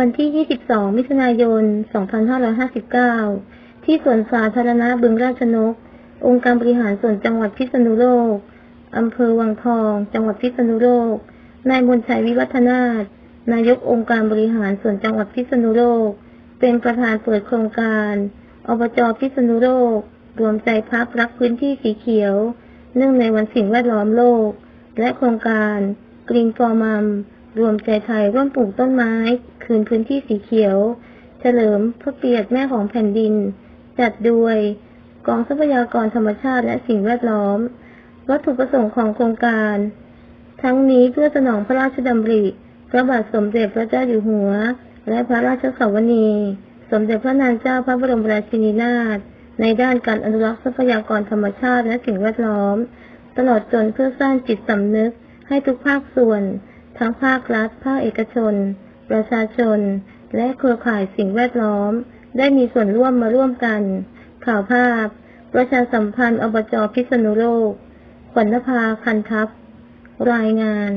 วันที่ 22 มิถุนายน 2559 ที่สวนสาธารณะบึงราชนก องค์การบริหารส่วนจังหวัดพิษณุโลก อำเภอวังทอง จังหวัดพิษณุโลก นายมนชัยวิวัฒนาถนายกองค์การบริหารส่วนจังหวัดพิษณุโลก เป็นประธานเปิดโครงการ อบจพิษณุโลก รวมใจพักรักพื้นที่สีเขียว เนื่องในวันสิ่งแวดล้อมโลก และโครงการกรีนฟอร์มัม รวมใจไทยร่วมปลูกต้นไม้ คืนพื้นที่สีเขียว เฉลิมพระเกียรติแม่ของแผ่นดิน จัดโดยกองทรัพยากรธรรมชาติและสิ่งแวดล้อม วัตถุประสงค์ของโครงการ ทั้งนี้เพื่อสนองพระราชดำริพระบาทสมเด็จพระเจ้าอยู่หัว และพระราชสวนี สมเด็จพระนางเจ้าพระบรมราชินีนาถในด้านการอนุรักษ์ทรัพยากรธรรมชาติและสิ่งแวดล้อม ตลอดจนเพื่อสร้างจิตสำนึกให้ทุกภาคส่วน ทั้งภาครัฐ ภาคเอกชน ประชาชน และเครือข่ายสิ่งแวดล้อม ได้มีส่วนร่วมมาร่วมกัน ข่าวภาพ ประชาสัมพันธ์อบจพิษณุโลกขวัญภาคันทัพ รายงาน